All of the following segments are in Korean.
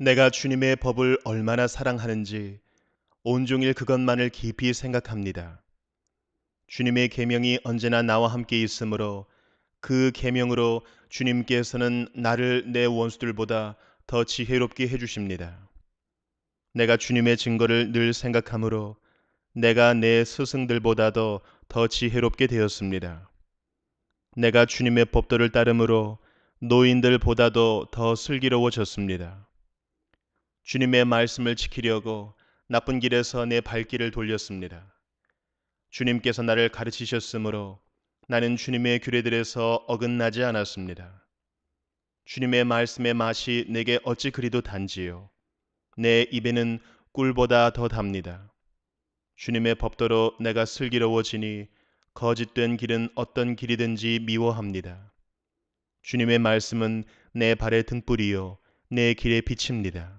내가 주님의 법을 얼마나 사랑하는지 온종일 그것만을 깊이 생각합니다. 주님의 계명이 언제나 나와 함께 있으므로 그 계명으로 주님께서는 나를 내 원수들보다 더 지혜롭게 해 주십니다. 내가 주님의 증거를 늘 생각하므로 내가 내 스승들보다도 더 지혜롭게 되었습니다. 내가 주님의 법도를 따름으로 노인들보다도 더 슬기로워졌습니다. 주님의 말씀을 지키려고 나쁜 길에서 내 발길을 돌렸습니다. 주님께서 나를 가르치셨으므로 나는 주님의 규례들에서 어긋나지 않았습니다. 주님의 말씀의 맛이 내게 어찌 그리도 단지요. 내 입에는 꿀보다 더 답니다. 주님의 법도로 내가 슬기로워지니 거짓된 길은 어떤 길이든지 미워합니다. 주님의 말씀은 내 발의 등불이요 내 길의 빛입니다.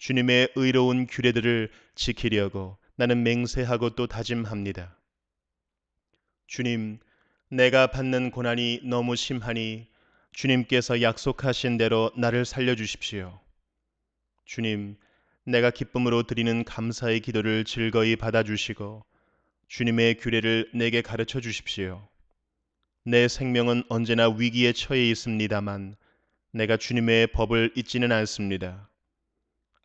주님의 의로운 규례들을 지키려고 나는 맹세하고 또 다짐합니다. 주님, 내가 받는 고난이 너무 심하니 주님께서 약속하신 대로 나를 살려주십시오. 주님, 내가 기쁨으로 드리는 감사의 기도를 즐거이 받아주시고 주님의 규례를 내게 가르쳐 주십시오. 내 생명은 언제나 위기에 처해 있습니다만 내가 주님의 법을 잊지는 않습니다.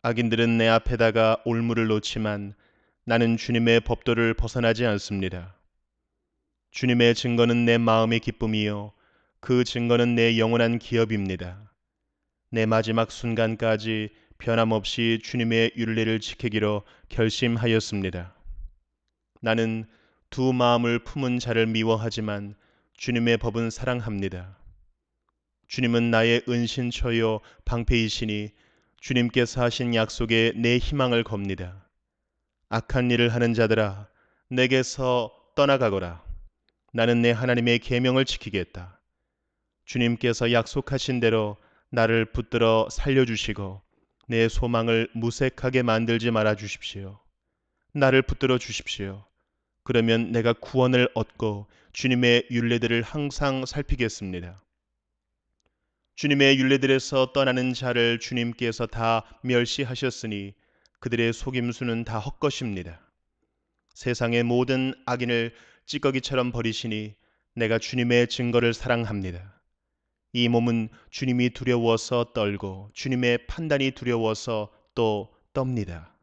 악인들은 내 앞에다가 올무를 놓지만 나는 주님의 법도를 벗어나지 않습니다. 주님의 증거는 내 마음의 기쁨이요. 그 증거는 내 영원한 기업입니다. 내 마지막 순간까지 변함없이 주님의 윤례를 지키기로 결심하였습니다. 나는 두 마음을 품은 자를 미워하지만 주님의 법은 사랑합니다. 주님은 나의 은신처요 방패이시니 주님께서 하신 약속에 내 희망을 겁니다. 악한 일을 하는 자들아 내게서 떠나가거라. 나는 내 하나님의 계명을 지키겠다. 주님께서 약속하신 대로 나를 붙들어 살려주시고 내 소망을 무색하게 만들지 말아 주십시오. 나를 붙들어 주십시오. 그러면 내가 구원을 얻고 주님의 윤례들을 항상 살피겠습니다. 주님의 윤례들에서 떠나는 자를 주님께서 다 멸시하셨으니 그들의 속임수는 다 헛것입니다. 세상의 모든 악인을 찌꺼기처럼 버리시니 내가 주님의 증거를 사랑합니다. 이 몸은 주님이 두려워서 떨고 주님의 판단이 두려워서 또 떱니다.